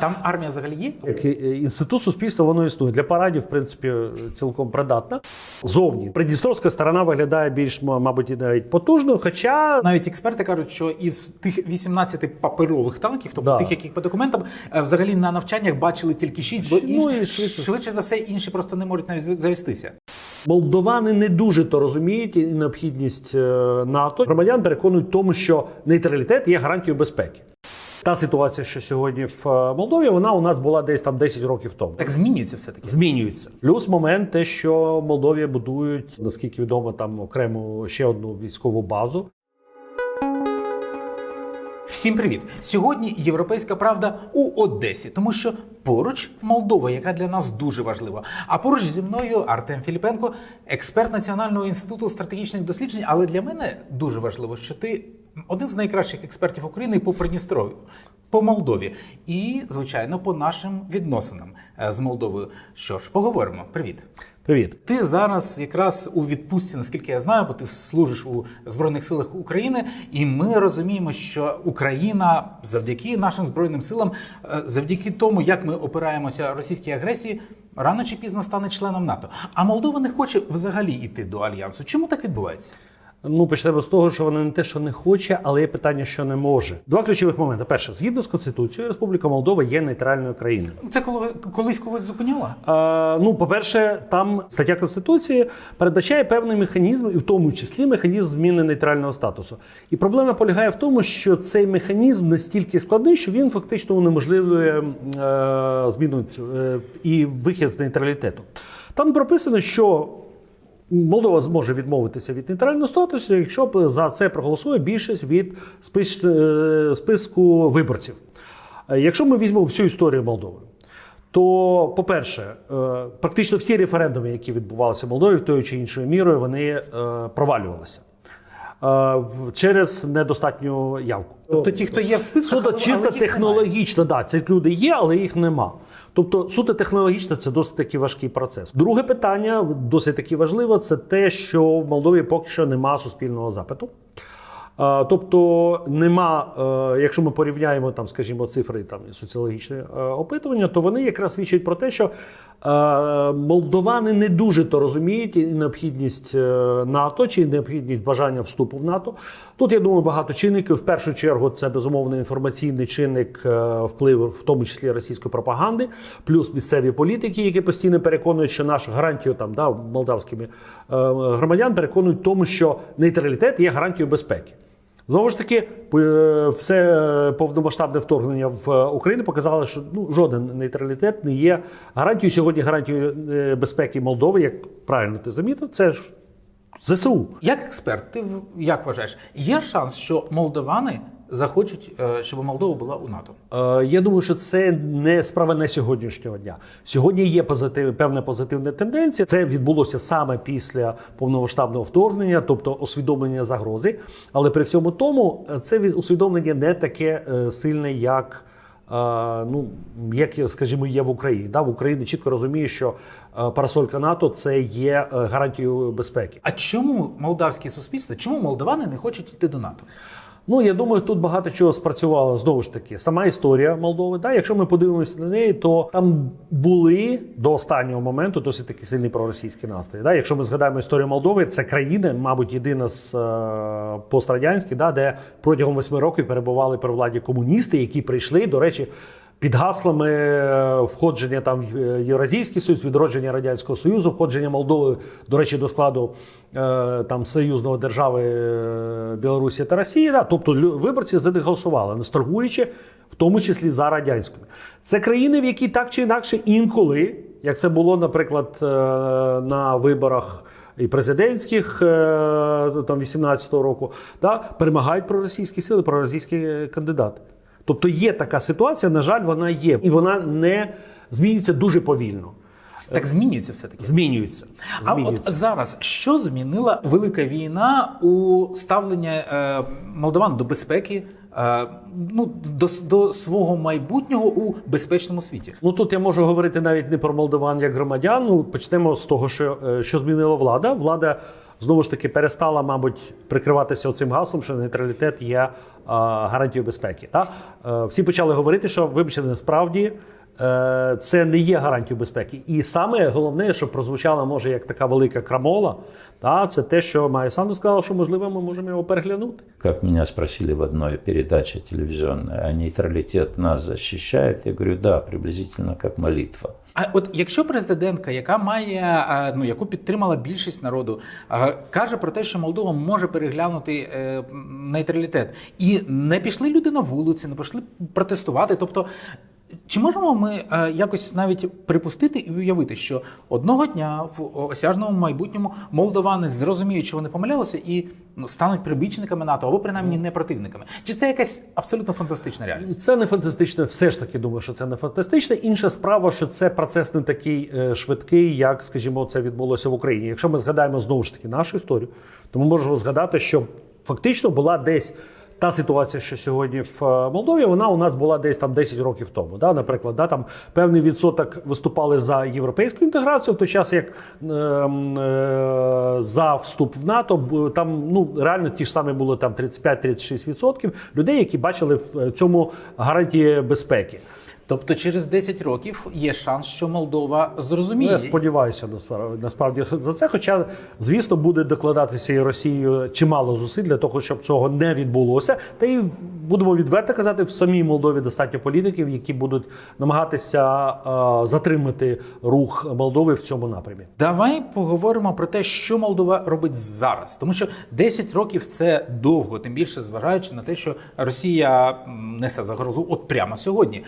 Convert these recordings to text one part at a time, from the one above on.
Там армія взагалі є? Як і інститут суспільства воно існує. Для парадів, в принципі, цілком придатна. Зовні Придністровська сторона виглядає більш, мабуть, і навіть потужною. Хоча Навіть експерти кажуть, що із тих 18 паперових танків, тобто Да. тих, яких по документам, е, взагалі на навчаннях бачили тільки 6, бо Ну, і швидше. швидше за все інші просто не можуть навіть завестися. молдовани не дуже то розуміють і необхідність е, НАТО. Громадян переконують тому, що нейтралітет є гарантією безпеки. Та ситуація, що сьогодні в е, Молдові, вона у нас була десь там 10 років тому. Так змінюється все таки. Змінюється. Плюс момент, те, що Молдові будують, наскільки відомо, там окрему ще одну військову базу. Всім привіт! Сьогодні європейська правда у Одесі, тому що поруч Молдова, яка для нас дуже важлива. А поруч зі мною Артем Філіпенко, експерт Національного інституту стратегічних досліджень. Але для мене дуже важливо, що ти один з найкращих експертів України по Придністров'ю, по Молдові і, звичайно, по нашим відносинам е, з Молдовою. Що ж, поговоримо. Привіт. Привіт. Ти зараз якраз у відпустці, наскільки я знаю, бо ти служиш у Збройних силах України, і ми розуміємо, що Україна завдяки нашим збройним силам, е, завдяки тому, як ми опираємося російській агресії, рано чи пізно стане членом НАТО. А Молдова не хоче взагалі йти до альянсу. Чому так відбувається? Ну, почнемо з того, що вона не те, що не хоче, але є питання, що не може. Два ключових моменти. Перше, згідно з конституцією, Республіка Молдова є нейтральною країною. Це коли колись когось зупиняла? Ну, по-перше, там стаття Конституції передбачає певний механізм, і в тому числі механізм зміни нейтрального статусу. І проблема полягає в тому, що цей механізм настільки складний, що він фактично унеможливлює е, зміну е, і вихід з нейтралітету. Там прописано, що Молдова зможе відмовитися від нейтрального статусу, якщо за це проголосує більшість від е, списку виборців. Е, Якщо ми візьмемо всю історію Молдови, то, по-перше, е, практично всі референдуми, які відбувалися в Молдові, в тою чи іншою мірою, вони провалювалися через недостатню явку. Тобто ті, хто є в списках, Суто чисто технологічно, да, ці люди є, але їх нема. Тобто, суто технологічно це досить таки важкий процес. Друге питання, досить таки важливе, це те, що в Молдові поки що нема суспільного запиту. Е, Тобто нема, е, якщо ми порівняємо там, скажімо, цифри там соціологічне е, опитування, то вони якраз свідчать про те, що е, молдовани не дуже то розуміють і необхідність е, НАТО чи необхідність бажання вступу в НАТО. Тут я думаю, багато чинників. В першу чергу це безумовно інформаційний чинник е, впливу, в тому числі російської пропаганди, плюс місцеві політики, які постійно переконують, що нашу гарантію там да молдавськими е, громадян переконують тому, що нейтралітет є гарантією безпеки. Знову ж таки, е, все е, повномасштабне вторгнення в е, Україну показало, що ну жоден нейтралітет не є гарантією. Сьогодні гарантією безпеки Молдови, як правильно ти замітив, це ж ЗСУ. Як експерт, ти як вважаєш, є шанс, що молдовани захочуть, е, щоб Молдова була у НАТО? Е, Я думаю, що це не справа не сьогоднішнього дня. Сьогодні є позитив, певна позитивна тенденція. Це відбулося саме після повномасштабного вторгнення, тобто усвідомлення загрози. Але при всьому тому е, це від- усвідомлення не таке сильне, як. Ну, як скажімо, є в Україні. Да, в Україні чітко розуміє, що парасолька НАТО це є гарантією безпеки. А чому молдавське суспільство, чому молдавани не хочуть йти до НАТО? Ну, я думаю, тут багато чого спрацювало знову ж таки. Сама історія Молдови. Да, якщо ми подивимося на неї, то там були до останнього моменту досить такі сильні проросійські настрої. Да, якщо ми згадаємо історію Молдови, це країна, мабуть, єдина з е, пострадянських, да, де протягом восьми років перебували при владі комуністи, які прийшли, до речі. Під гаслами е, входження там в е, Євразійський Союз, відродження Радянського Союзу, входження Молдови, до речі, до складу е, там союзного держави Білорусі та Росії. Да? Тобто виборці за них голосували, насторгуючи, в тому числі за радянськими. Це країни, в які так чи інакше інколи, як це було, наприклад, на виборах. І президентських там 18-го року да, перемагають проросійські сили, проросійські кандидати. Тобто є така ситуація, на жаль, вона є, і вона не змінюється дуже повільно. Так змінюється все таки. Змінюється. А змінюється. от зараз що змінила велика війна у ставлення е, молдаван до безпеки, е, ну до, до свого майбутнього у безпечному світі? Ну тут я можу говорити навіть не про молдаван як громадян. Ну почнемо з того, що, е, що змінила влада. Влада знову ж таки перестала, мабуть, прикриватися цим гаслом, що нейтралітет є гарантією безпеки. Та? Е, всі почали говорити, що вибачте, насправді. е, Це не є гарантією безпеки, і саме головне, що прозвучало може як така велика крамола, та це те, що Майя Санду сказала, що можливо ми можемо його переглянути. Как меня спросили в одной передаче телевизионной, а нейтралитет нас защищает? Я говорю, да, приблизительно как молитва. А от якщо президентка, яка має ну яку підтримала більшість народу, каже про те, що Молдова може переглянути е, нейтралітет, і не пішли люди на вулиці, не пішли протестувати. Тобто, чи можемо ми е, якось навіть припустити і уявити, що одного дня в осяжному майбутньому молдовани зрозуміють, що вони помилялися, і ну, стануть прибічниками НАТО або принаймні не противниками? Чи це якась абсолютно фантастична реальність? Це не фантастично, все ж таки думаю, що це не фантастично. Інша справа, що це процес не такий е, швидкий, як, скажімо, це відбулося в Україні. Якщо ми згадаємо знову ж таки нашу історію, то ми можемо згадати, що фактично була десь. Та ситуація, що сьогодні в е, Молдові, вона у нас була десь там 10 років тому. Да? Наприклад, да, там певний відсоток виступали за європейську інтеграцію, в той час як е, е, за вступ в НАТО там ну реально ті ж самі були там 35-36% людей, які бачили в цьому гарантії безпеки. Тобто через 10 років є шанс, що Молдова Ну, зрозуміє. я сподіваюся насправді за це. Хоча, звісно, буде докладатися і Росією чимало зусиль для того, щоб цього не відбулося. Та й будемо відверто казати, в самій Молдові достатньо політиків, які будуть намагатися е, затримати рух Молдови в цьому напрямі. Давай поговоримо про те, що Молдова робить зараз, тому що 10 років це довго, тим більше зважаючи на те, що Росія несе загрозу от прямо сьогодні.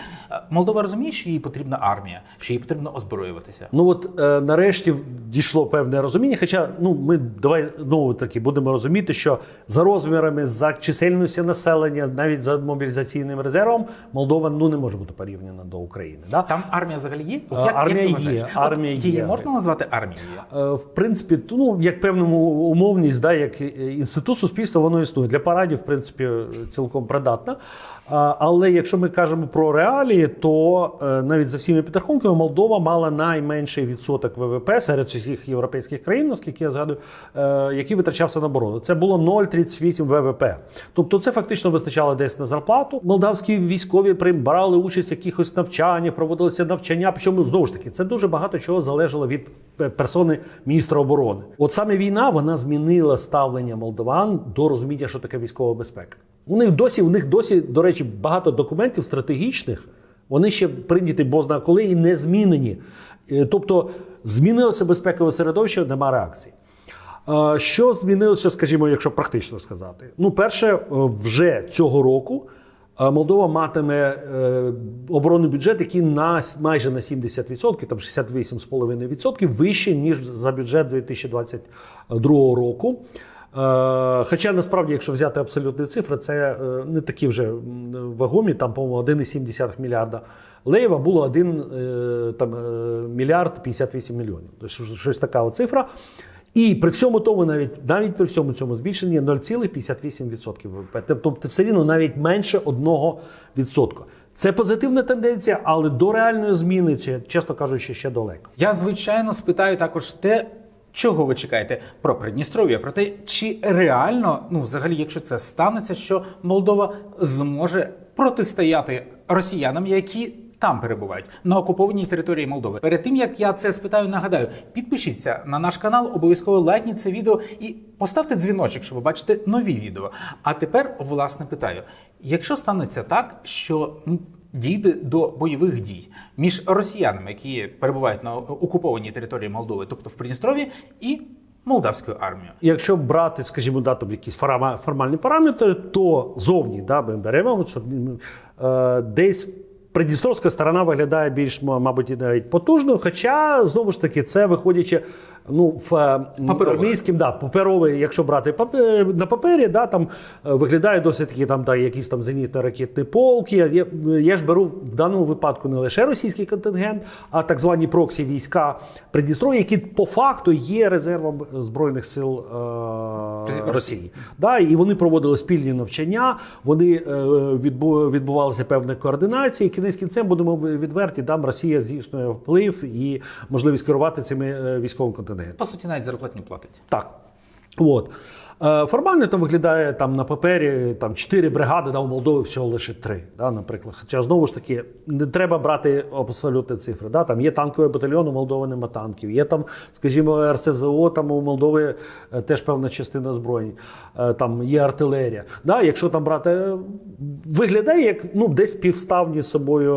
Молдова розуміє, що їй потрібна армія, що їй потрібно озброюватися. Ну от е, нарешті дійшло певне розуміння. Хоча ну ми давай знову таки будемо розуміти, що за розмірами, за чисельністю населення, навіть за мобілізаційним резервом, Молдова ну не може бути порівняна до України. Да? Там армія взагалі є? Е, армія ти є? От армія її є. можна назвати армією? Е, В принципі, ну як певному умовність, да, як е, інститут суспільства, воно існує. Для парадів, в принципі, цілком придатна. Але якщо ми кажемо про реалії, то е, навіть за всіми підрахунками Молдова мала найменший відсоток ВВП серед усіх європейських країн, наскільки я згадую, е, який витрачався на оборону. Це було 0,38 ВВП. Тобто це фактично вистачало десь на зарплату. Молдавські військові прийм- брали участь в якихось навчаннях, проводилися навчання. Причому знову ж таки це дуже багато чого залежало від е, персони міністра оборони. От саме війна вона змінила ставлення молдован до розуміння, що таке військова безпека. У них досі, у них досі, до речі, багато документів стратегічних. Вони ще прийняті бозна коли і не змінені. Е, Тобто змінилося безпекове середовище, нема реакції. Що змінилося, скажімо, якщо практично сказати? Ну, перше, е, вже цього року е, Молдова матиме оборонний бюджет, який на майже на 70%, там 68,5% вище, ніж за бюджет 2022 року. Е, Хоча насправді, якщо взяти абсолютні цифри, це е, не такі вже вагомі, там, по-моєму, 1,7 мільярда леїв, а було 1 е, там, мільярд 58 мільйонів. Тобто щось- така цифра. І при всьому тому, навіть навіть при всьому цьому збільшенні 0,58% ВВП. Тобто все рівно навіть менше 1%. Це позитивна тенденція, але до реальної зміни, чесно кажучи, ще далеко. Я звичайно спитаю також те, чого ви чекаєте про Придністров'я, про те, чи реально, ну взагалі, якщо це станеться, що Молдова зможе протистояти росіянам, які там перебувають на окупованій території Молдови. Перед тим як я це спитаю, нагадаю, підпишіться на наш канал, обов'язково лайкніть це відео і поставте дзвіночок, щоб бачити нові відео. А тепер, власне, питаю: якщо станеться так, що ну, дійде до бойових дій між росіянами, які перебувають на окупованій території Молдови, тобто в Придністрові, і молдавською армією. Якщо брати, скажімо, да, там якісь формальні параметри, то зовні да, ми беремо, що е, десь Придністровська сторона виглядає більш, мабуть, і навіть потужною. Хоча, знову ж таки, це виходячи ну, в е, армійським, да, паперовий, якщо брати на папері, да, там е, виглядає досить таки там, да, якісь там зенітно-ракетні полки. Я, я ж беру в даному випадку не лише російський контингент, а так звані проксі війська Придністров'я, які по факту є резервом збройних сил е, Росії. Да, і вони проводили спільні навчання, вони е, відбу, відбувалася певна координація. І кінець кінцем будемо відверті, там Росія здійснює вплив і можливість керувати цими е, військовим контингентом. По суті, навіть зарплатню платить. Так. От. Е, Формально там виглядає там на папері там чотири бригади, да, у Молдови всього лише три, да, наприклад. Хоча знову ж таки не треба брати абсолютні цифри. Да. Там є танковий батальйон, у Молдови нема танків. Є там, скажімо, РСЗО, там у Молдови е, теж певна частина озброєнь. Е, Там є артилерія. Да, якщо там брати, виглядає як ну, десь півставні з собою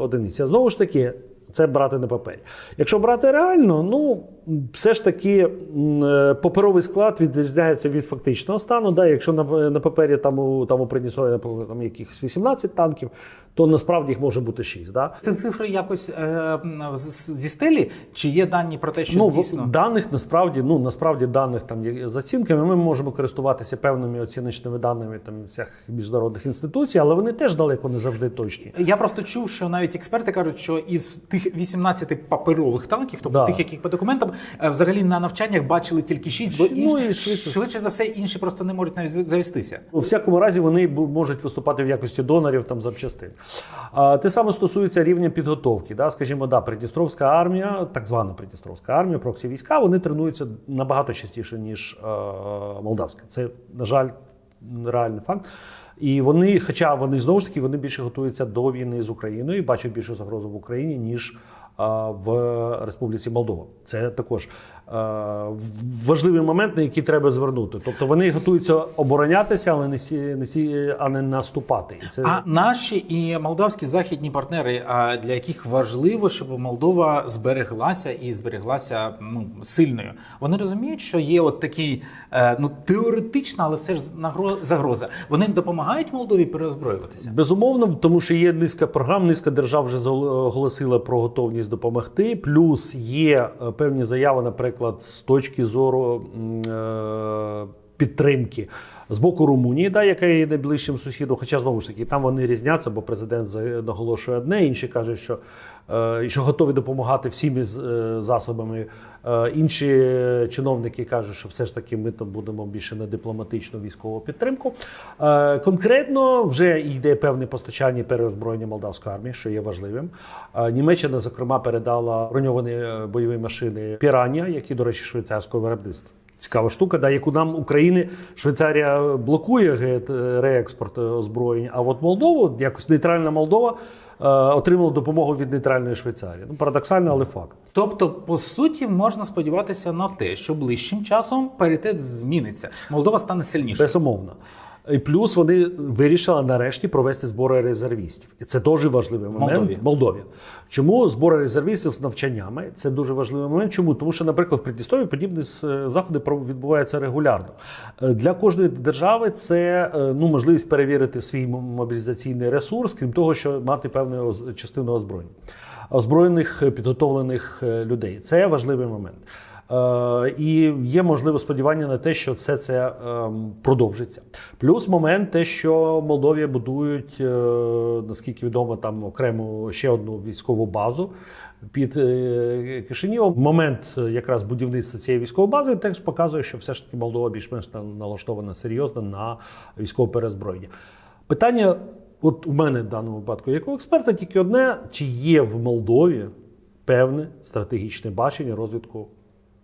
одиниці. Знову ж таки, це брати на папері. Якщо брати реально, ну все ж таки е, паперовий склад відрізняється від фактичного стану. Да? Якщо на, на папері там у, там у Придністров'ї, наприклад, там якихось 18 танків, то насправді їх може бути 6. Да? Це цифри якось е, зі стелі? Чи є дані про те, що Ну, дійсно даних насправді, ну насправді даних там є з оцінками. Ми можемо користуватися певними оціночними даними там всіх міжнародних інституцій, але вони теж далеко не завжди точні. Я просто чув, що навіть експерти кажуть, що із тих 18 паперових танків, тобто Да. тих, яких по документам, взагалі на навчаннях бачили тільки 6, бо Ну, і швидше. швидше за все інші просто не можуть навіть завестися. У всякому разі вони можуть виступати в якості донорів там запчастин. А, те саме стосується рівня підготовки. Да? Скажімо, да, Придністровська армія, так звана Придністровська армія, проксі війська, вони тренуються набагато частіше, ніж е, молдавська. Це, на жаль, реальний факт. І вони, хоча вони знову ж таки вони більше готуються до війни з Україною і бачать більшу загрозу в Україні, ніж в Республіці Молдова. Це також е, важливий момент, на який треба звернути. Тобто вони готуються оборонятися, але не сі, не сі, а не наступати. Це А наші і молдавські західні партнери, для яких важливо, щоб Молдова збереглася і збереглася ну, сильною. Вони розуміють, що є от такий е, ну теоретична, але все ж загроза. Вони допомагають Молдові переозброюватися. Безумовно, тому що є низка програм, низка держав вже оголосила про готовність допомогти. Плюс є е, певні заяви, наприклад, з точки зору е, підтримки. З боку Румунії, да, яка є найближчим сусідом, хоча знову ж таки там вони різняться, бо президент наголошує одне, інші кажуть, що, е, що готові допомагати всіми е, засобами. Е, інші чиновники кажуть, що все ж таки ми там будемо більше на дипломатичну військову підтримку. Конкретно вже йде певне постачання переозброєння молдавської армії, що є важливим. Німеччина, зокрема, передала броньовані бойові машини Пірання, які, до речі, швейцарського виробництва. Цікава штука, да, яку нам України Швейцарія блокує е, реекспорт е, озброєнь. А от Молдову, якось нейтральна Молдова, е, отримала допомогу від нейтральної Швейцарії. Ну, парадоксально, але факт. Тобто, по суті, можна сподіватися на те, що ближчим часом паритет зміниться. Молдова стане сильнішою. Безумовно. І плюс вони вирішили нарешті провести збори резервістів. І це дуже важливий момент Молдові. Молдові. Чому збори резервістів з навчаннями? Це дуже важливий момент. Чому? Тому що, наприклад, в Придністров'ї подібні е, заходи відбуваються регулярно. Е, Для кожної держави це е, ну, можливість перевірити свій мобілізаційний ресурс, крім того, що мати певну частину озброєння. Озброєних підготовлених людей. Це важливий момент. Е, І є можливе сподівання на те, що все це ем, продовжиться. Плюс момент, те, що Молдові будують, е, наскільки відомо, там окрему ще одну військову базу під е, Кишинівом. Момент якраз будівництва цієї військової бази теж показує, що все ж таки Молдова більш-менш налаштована серйозно на військове перезброєння. Питання, от у мене в даному випадку, як у експерта, тільки одне: чи є в Молдові певне стратегічне бачення розвитку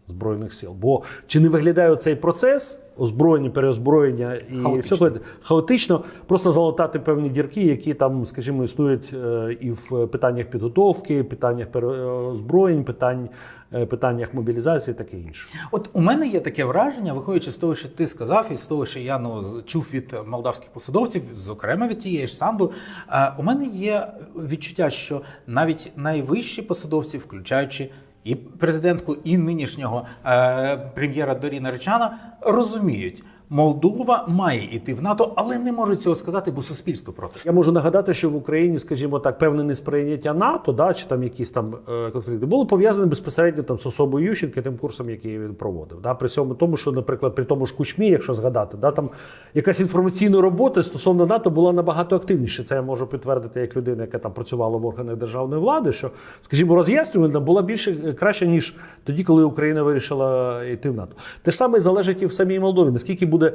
збройних сил? Бо чи не виглядає цей процес озброєння, переозброєння і Хаотично. всього хаотично, просто залатати певні дірки, які там, скажімо, існують е, і в питаннях підготовки, питаннях переозброєнь, питань, е, питаннях мобілізації, таке інше. От у мене є таке враження, виходячи з того, що ти сказав, і з того, що я ну чув від молдавських посадовців, зокрема від тієї ж Санду. е, У мене є відчуття, що навіть найвищі посадовці, включаючи і президентку, і нинішнього е, прем'єра Доріна Речана, розуміють. Молдова має йти в НАТО, але не можуть цього сказати, бо суспільство проти. Я можу нагадати, що в Україні, скажімо так, певне несприйняття НАТО, да, чи там якісь там е, конфлікти, було пов'язане безпосередньо там з особою Ющенка, тим курсом, який він проводив. Да. При цьому тому, що, наприклад, при тому ж Кучмі, якщо згадати, да, там якась інформаційна робота стосовно НАТО була набагато активніше. Це я можу підтвердити як людина, яка там працювала в органах державної влади, що, скажімо, роз'яснювальна була більше е, краще, ніж тоді, коли Україна вирішила йти в НАТО. Те ж саме залежить і в самій Молдові. Наскільки буде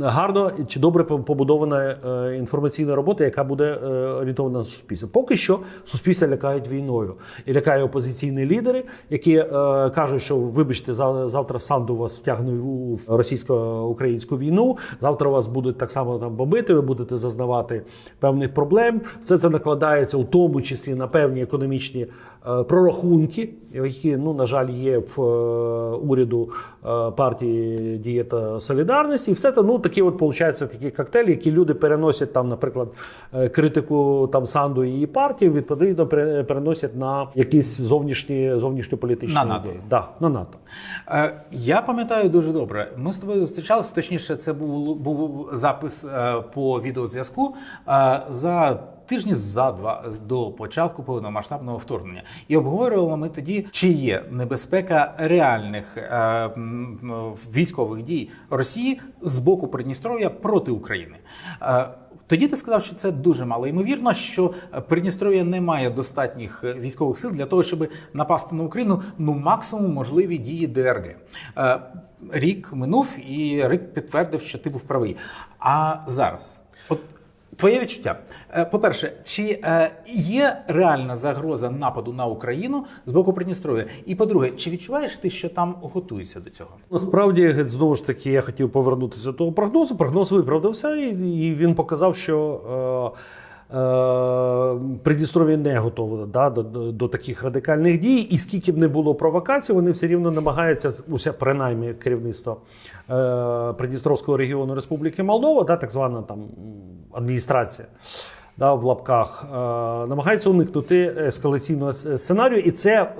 гарно чи добре побудована е, інформаційна робота, яка буде е, орієнтована на суспільство. Поки що суспільство лякають війною і лякає опозиційні лідери, які е, кажуть, що вибачте, за- завтра Санду вас втягне у російсько-українську війну. Завтра вас будуть так само там бомбити. Ви будете зазнавати певних проблем. Все це накладається у тому числі на певні економічні прорахунки, які ну на жаль є в е, уряду е, партії Дієта Солідарності. І все це ну такі, от виходить, такі коктейлі, які люди переносять там, наприклад, е, критику там Санду і її партії, відповідно пере- переносять на якісь зовнішні зовнішньополітичні На НАТО. ідеї. Да, на НАТО. Е, Я пам'ятаю дуже добре. Ми з тобою зустрічалися. Точніше, це був, був запис е, по відеозв'язку е, за тижні за два до початку повномасштабного вторгнення. І обговорювали ми тоді, чи є небезпека реальних е, військових дій Росії з боку Придністров'я проти України. Е, тоді ти сказав, що це дуже мало ймовірно, що Придністров'я не має достатніх військових сил для того, щоб напасти на Україну. Ну максимум можливі дії ДРГ. Е, Рік минув, і рік підтвердив, що ти був правий. А зараз, от твоє відчуття. Е, По-перше, чи е, є реальна загроза нападу на Україну з боку Придністров'я? І по-друге, чи відчуваєш ти, що там готуються до цього? Насправді, знову ж таки, я хотів повернутися до того прогнозу. Прогноз виправдався, і, він показав, що е, Придністров'я не готове да, до, до, до таких радикальних дій. І скільки б не було провокацій, вони все рівно намагаються, уся, принаймні керівництво е, Придністровського регіону Республіки Молдова, да, так звана там адміністрація. Да, в лапках е, намагаються уникнути ескалаційного сценарію, і це,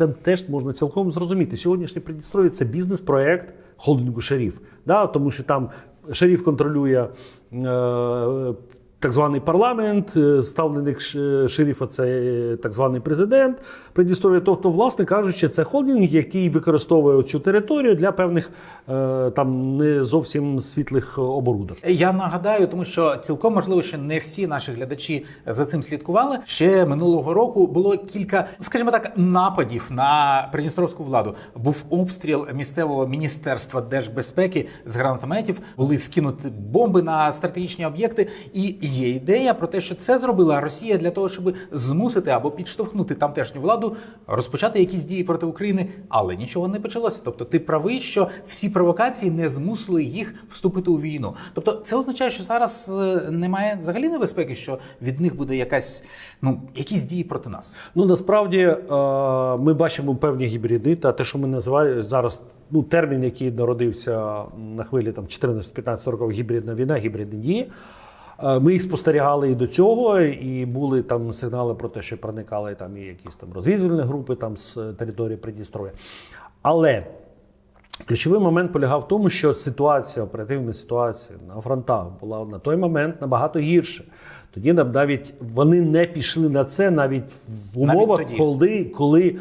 е, теж можна цілком зрозуміти. Сьогоднішнє Придністров'я це бізнес-проект холдингу Шеріф. Да, тому що там Шеріф контролює е, так званий парламент, е, ставленик шерифа це е, так званий президент Придністров'я. Тобто, власне кажучи, це холдинг, який використовує цю територію для певних е, там не зовсім світлих оборудок. Я нагадаю, тому що цілком можливо, що не всі наші глядачі за цим слідкували. Ще минулого року було кілька, скажімо так, нападів на придністровську владу. Був обстріл місцевого міністерства держбезпеки з гранатометів. Були скинуті бомби на стратегічні об'єкти. І є ідея про те, що це зробила Росія для того, щоб змусити або підштовхнути тамтешню владу розпочати якісь дії проти України, але нічого не почалося. Тобто, ти правий, що всі провокації не змусили їх вступити у війну. Тобто, це означає, що зараз е, немає взагалі небезпеки, що від них буде якась ну якісь дії проти нас. Ну насправді е, ми бачимо певні гібриди, та те, що ми називаємо зараз ну, термін, який народився на хвилі там 14-15 років гібридна війна, гібридні дії. Е, Ми їх спостерігали і до цього, і були там сигнали про те, що проникали там і якісь там розвідувальні групи там з території Придністров'я. Але Ключовий момент полягав в тому, що ситуація, оперативна ситуація на фронтах була на той момент набагато гірше. Тоді нам навіть вони не пішли на це навіть в умовах, тоді. коли, коли е,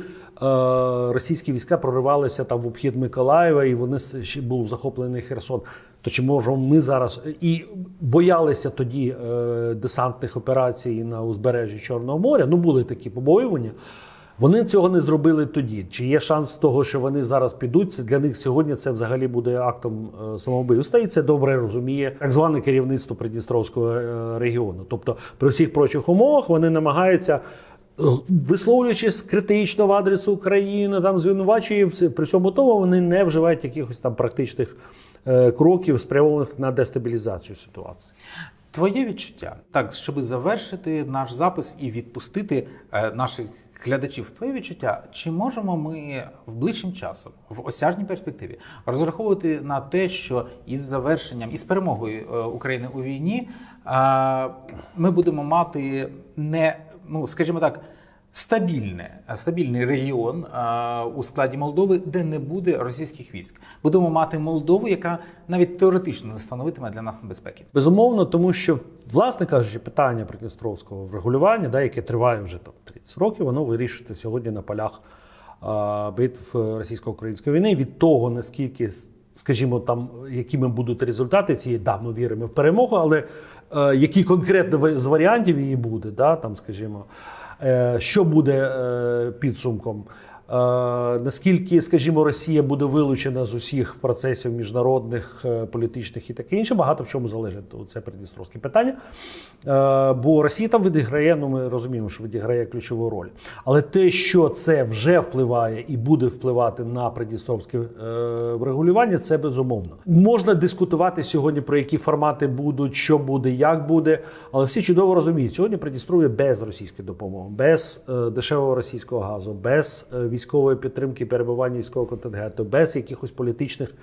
російські війська проривалися там в обхід Миколаєва, і вони ще був захоплений Херсон. То чи можемо ми зараз і боялися тоді е, десантних операцій на узбережжі Чорного моря? Ну були такі побоювання. Вони цього не зробили тоді. Чи є шанс того, що вони зараз підуть? Це для них сьогодні це взагалі буде актом е, самовбивства. І це добре розуміє так зване керівництво Придністровського е, регіону. Тобто, при всіх прочих умовах вони намагаються. е, Висловлюючись критично в адрес України, там звинувачує при цьому тому вони не вживають якихось там практичних кроків, спрямованих на дестабілізацію ситуації. Твоє відчуття, так щоб завершити наш запис і відпустити е, наших глядачів. Твоє відчуття, чи можемо ми в ближчим часом, в осяжній перспективі, розраховувати на те, що із завершенням із перемогою е, України у війні е, ми будемо мати не ну, скажімо так. Стабільне, стабільний регіон е, у складі Молдови, де не буде російських військ. Будемо мати Молдову, яка навіть теоретично не становитиме для нас небезпеки. Безумовно, тому що, власне кажучи, питання Придністровського врегулювання, да, яке триває вже там 30 років, воно вирішується сьогодні на полях а, битв російсько-української війни. Від того, наскільки, скажімо, там, якими будуть результати цієї, да, ми віримо в перемогу, але е, які конкретно з варіантів її буде, да, там, скажімо, е, що буде е, підсумком. Наскільки, скажімо, Росія буде вилучена з усіх процесів міжнародних, е, політичних і таке інше, багато в чому залежить. Це придністровське питання. Е, бо Росія там відіграє, ну ми розуміємо, що відіграє ключову роль. Але те, що це вже впливає і буде впливати на придністровське е, врегулювання, це безумовно. Можна дискутувати сьогодні про які формати будуть, що буде, як буде. Але всі чудово розуміють, сьогодні Придністров'я без російської допомоги, без е, дешевого російського газу, без е, військової підтримки, перебування військового контингенту, без якихось політичних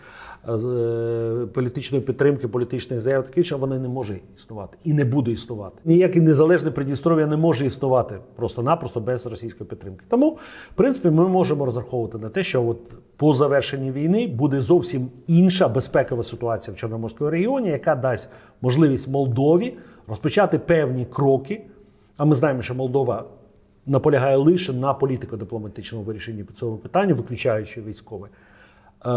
е, е, політичної підтримки, політичних заяв, таке інше, вони не може існувати і не буде існувати. Ніяке незалежне Придністров'я не може існувати просто-напросто без російської підтримки. Тому, в принципі, ми можемо розраховувати на те, що от по завершенні війни буде зовсім інша безпекова ситуація в Чорноморському регіоні, яка дасть можливість Молдові розпочати певні кроки. А ми знаємо, що Молдова наполягає лише на політико-дипломатичному вирішенні цього питання, виключаючи військове. Е,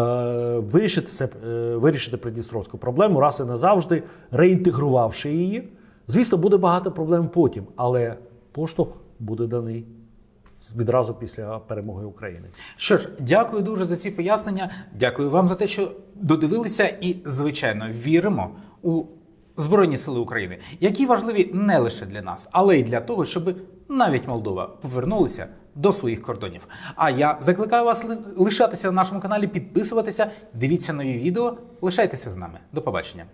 вирішити, це, е, вирішити придністровську проблему раз і назавжди, реінтегрувавши її. Звісно, буде багато проблем потім, але поштовх буде даний відразу після перемоги України. Що ж, дякую дуже за ці пояснення. Дякую вам за те, що додивилися, і звичайно віримо у Збройні Сили України, які важливі не лише для нас, але й для того, щоб навіть Молдова повернулася до своїх кордонів. А я закликаю вас лишатися на нашому каналі, підписуватися, дивіться нові відео, лишайтеся з нами. До побачення.